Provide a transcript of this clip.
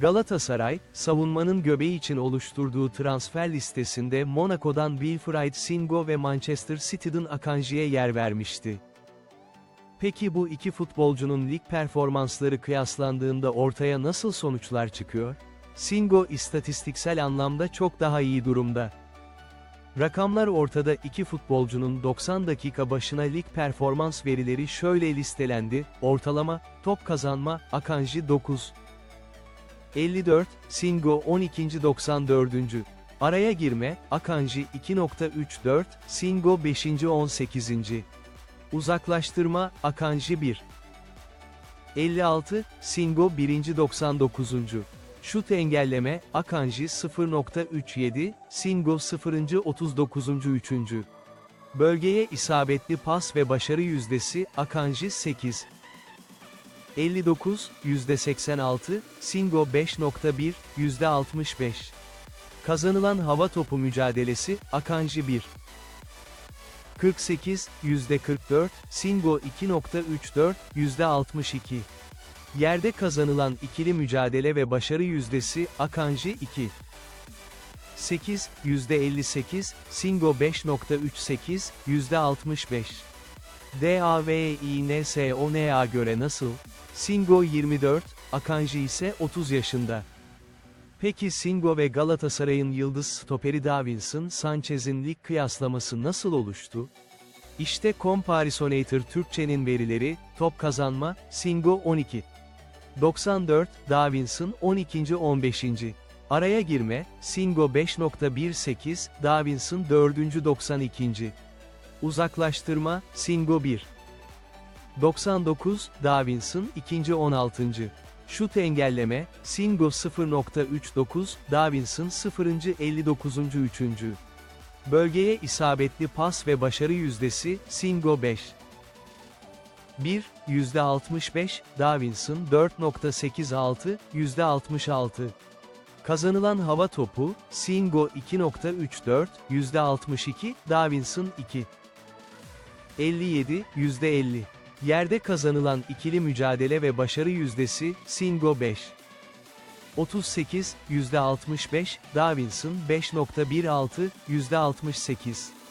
Galatasaray, savunmanın göbeği için oluşturduğu transfer listesinde Monaco'dan Wilfried Singo ve Manchester City'den Akanji'ye yer vermişti. Peki bu iki futbolcunun lig performansları kıyaslandığında ortaya nasıl sonuçlar çıkıyor? Singo istatistiksel anlamda çok daha iyi durumda. Rakamlar ortada iki futbolcunun 90 dakika başına lig performans verileri şöyle listelendi, ortalama, top kazanma, Akanji 9. 54, Singo 12. 94. Araya girme, Akanji 2.34, Singo 5. 18. Uzaklaştırma, Akanji 1. 56, Singo 1. 99. Şut engelleme, Akanji 0.37, Singo 0. 39. 3. Bölgeye isabetli pas ve başarı yüzdesi, Akanji 8. 59, %86, Singo 5.1, %65. Kazanılan hava topu mücadelesi, Akanji 1. 48, %44, Singo 2.34, %62. Yerde kazanılan ikili mücadele ve başarı yüzdesi, Akanji 2. 8, %58, Singo 5.38, %65. DAVINSON'a göre nasıl? Singo 24, Akanji ise 30 yaşında. Peki Singo ve Galatasaray'ın yıldız stoperi Davinson Sanchez'in lig kıyaslaması nasıl oluştu? İşte Comparisonator Türkçe'nin verileri, top kazanma, Singo 12. 94, Davinson 12. 15. Araya girme, Singo 5.18, Davinson 4. 92. Uzaklaştırma, Singo 1. 99, Davinson 2. 16. Şut engelleme, Singo 0.39, Davinson 0. 59. 3. Bölgeye isabetli pas ve başarı yüzdesi, Singo 5. 1, %65, Davinson 4.86, %66. Kazanılan hava topu, Singo 2.34, %62, Davinson 2. 57, %50. Yerde kazanılan ikili mücadele ve başarı yüzdesi, Singo 5. 38, %65, Davinson 5.16, %68.